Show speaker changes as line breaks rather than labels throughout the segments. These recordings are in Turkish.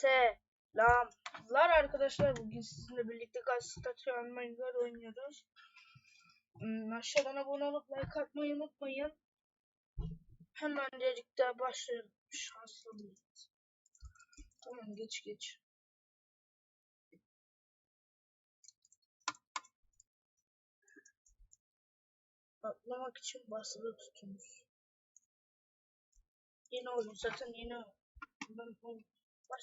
Selamlar arkadaşlar. Bugün sizinle birlikte Galatasaray Online oynuyoruz. Hmm, aşağıdan abone olup like atmayı unutmayın. Hemen birlikte başlayalım. Şanslı Tamam geç geç. Atlamak için basılı tutunuz. Yeni oyun zaten yeni oyun. Ben oyun Ha.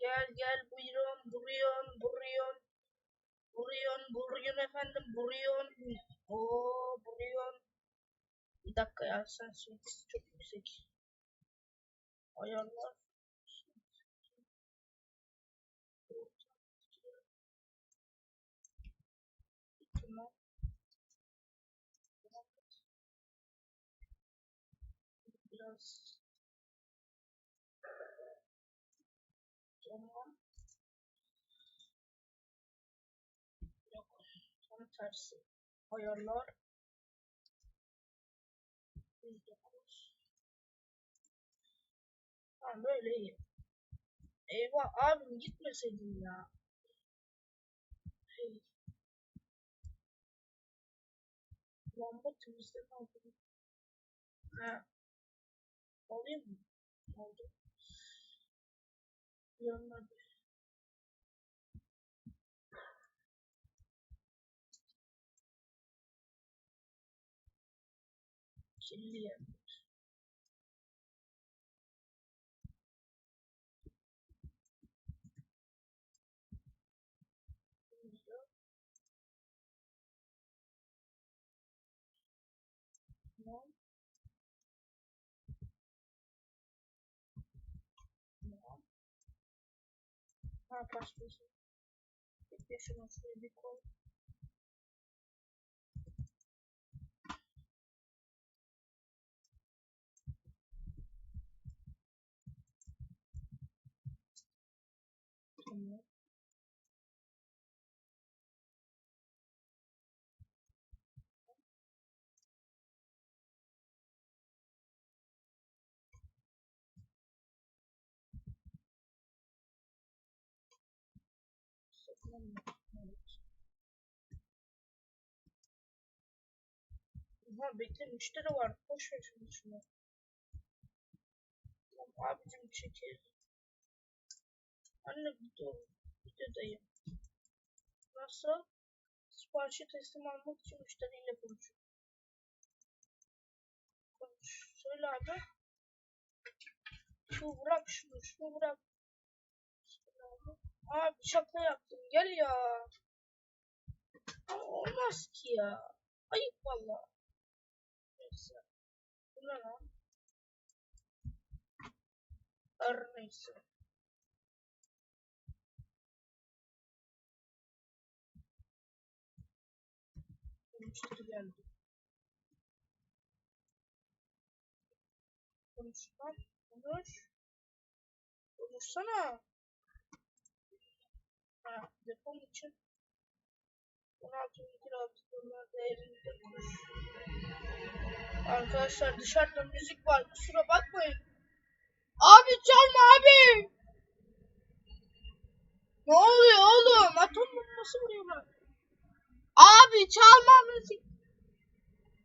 Gel gel buyurun buyurun buyurun buyurun buyurun efendim buyurun Oo bir dakika ya sen ses çok yüksek ayarlar. Biraz Tamam. Yok. Tam tersi. Ayarlar. 109. Tamam böyle iyi. Eyvah abim gitmeseydin ya. Hey. Lamba temizleme aldım. Ha. Alayım mı? Aldım. Yanına bir. Kirli yerler. Burada. Tamam. Tamam. Ha başlasın. Bekle şunu şuraya bir Ulan bekle müşteri var. Boş ver şimdi şunu. Tamam abicim çekil. Anne video, videodayım. Nasıl? Siparişi teslim almak için müşteriyle konuşuyor. Konuş. Söyle abi. Şu bırak şunu, şunu bırak. Abi. Şaka yaptım. Gel ya. Ama olmaz ki ya. Ayıp valla. Neyse. Bu ne lan? Her neyse. Müşteri geldi. Konuş lan. Konuş. Konuşsana. Depom için 16 16 dolar değerinde kuruş. Arkadaşlar dışarıda müzik var. Kusura bakmayın. Abi çalma abi. Ne oluyor oğlum? Atom bombası vuruyorlar. Abi çalma müzik.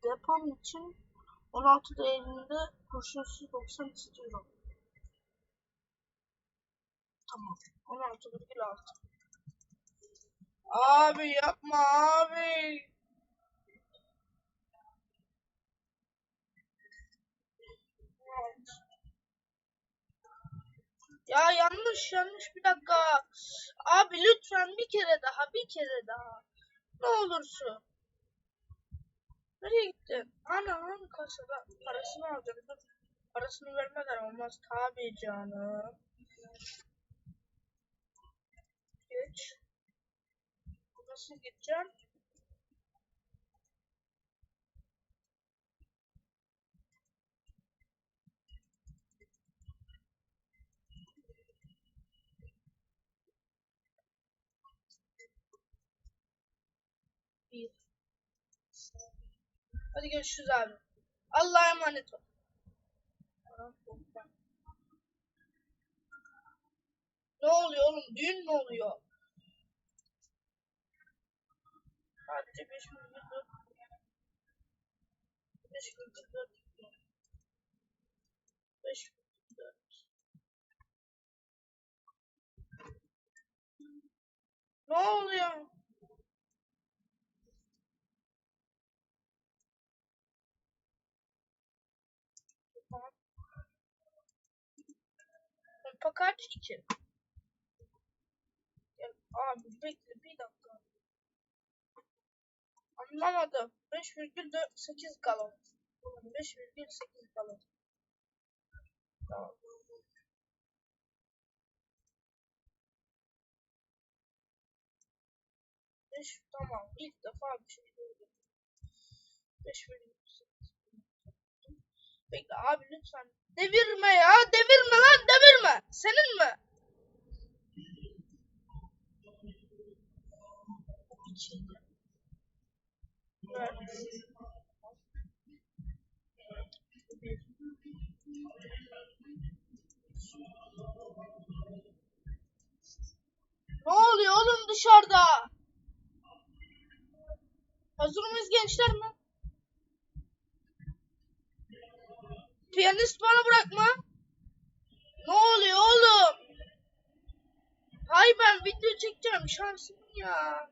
Depom için 16 değerinde kurşunsuz 90 istiyorum. Tamam. 16,6. Abi yapma abi. Ya yanlış yanlış bir dakika. Abi lütfen bir kere daha bir kere daha. Ne olursun. Nereye gittin? Ana ana kasada parasını. Dur. Parasını vermeden olmaz tabi canım. başına geçeceğim. Hadi görüşürüz abi. Allah'a emanet ol. Ne oluyor oğlum? Düğün mü oluyor? Sadece 5 milyon 4 5 milyon 4 5 milyon 4 Ne oluyor? Tamam. Rampa kaç? 2. Gel abi bekle bir dakika. Anlamadım. 5,8 galon. 5,8 galon. Tamam. Beş, tamam. İlk defa bir şey duydum. 5,8 Bekle abi lütfen. Devirme ya. Devirme lan devirme. Senin mi? İçinde. Evet. Ne oğlum dışarıda? Hazır mıyız gençler mi? Piyanist bana bırakma. Ne oluyor oğlum? Hay ben video çekeceğim şansım ya.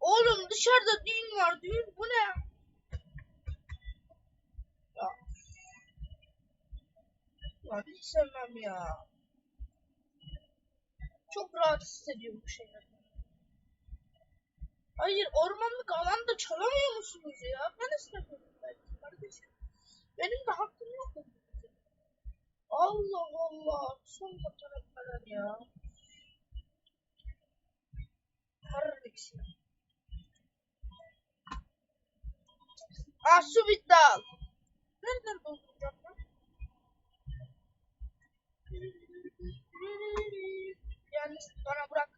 Oğlum dışarıda düğün var düğün bu ne? Ya. Ya hiç sevmem ya. Çok rahatsız ediyor bu şeyler. Hayır ormanlık alanda çalamıyor musunuz ya? Ben istemiyorum belki kardeşim. Benim de hakkım yok? Allah Allah. Son fotoğraflar ya. Kardeşim. Ah su bitti al. Nereden dolduracağım ben? Yani bana bırak.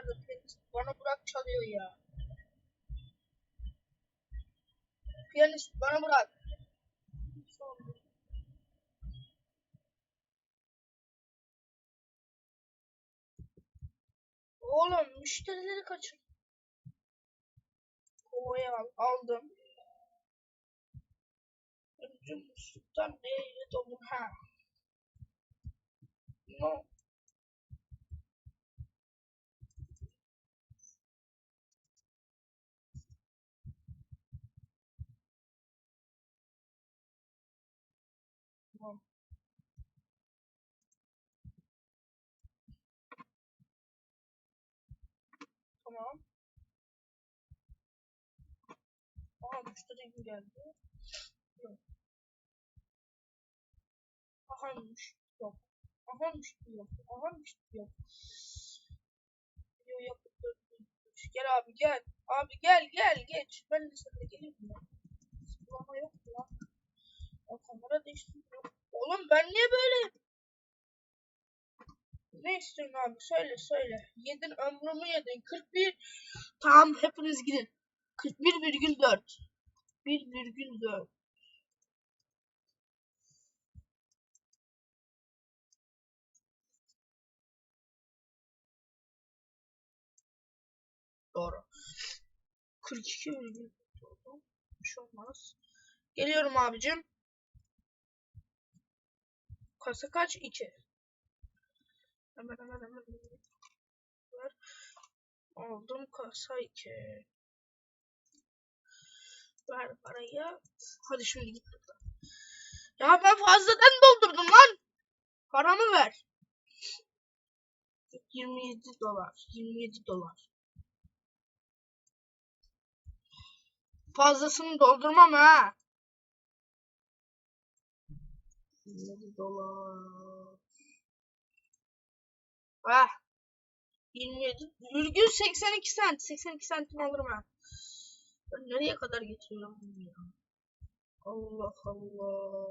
Dışarıda piyanist bana bırak çalıyor ya. Piyanist bana bırak. Oğlum müşterileri kaçır. Kovaya al, aldım. Önce musluktan neye dolu ha. No. No. Tamam. Aha müşteri geldi. Yok. Aha müşteri yok. Aha müşteri yok. Aha müşteri yok. Video yapıp döndürmüş. Gel abi gel. Abi gel gel geç. Ben de sana geleyim mi? Ama yok lan. O kamera değiştiriyor. Oğlum ben niye böyleyim? Ne istiyorsun abi? Söyle söyle. Yedin ömrümü yedin. 41. Tamam hepiniz gidin. 41,4. 1,4. Doğru. 42 virgül. Bir şey olmaz. Geliyorum abicim. Kasa kaç? 2. Hemen hemen hemen. Aldım kasa 2. Ver parayı. Hadi şimdi git buradan. Ya ben fazladan doldurdum lan. Paramı ver. 27 dolar. 27 dolar. Fazlasını doldurmam ha. 27 dolar. Ah. 27 virgül 82 sent. 82 sentim alırım ha. Ben nereye kadar getiriyorum bunu ya? Allah Allah.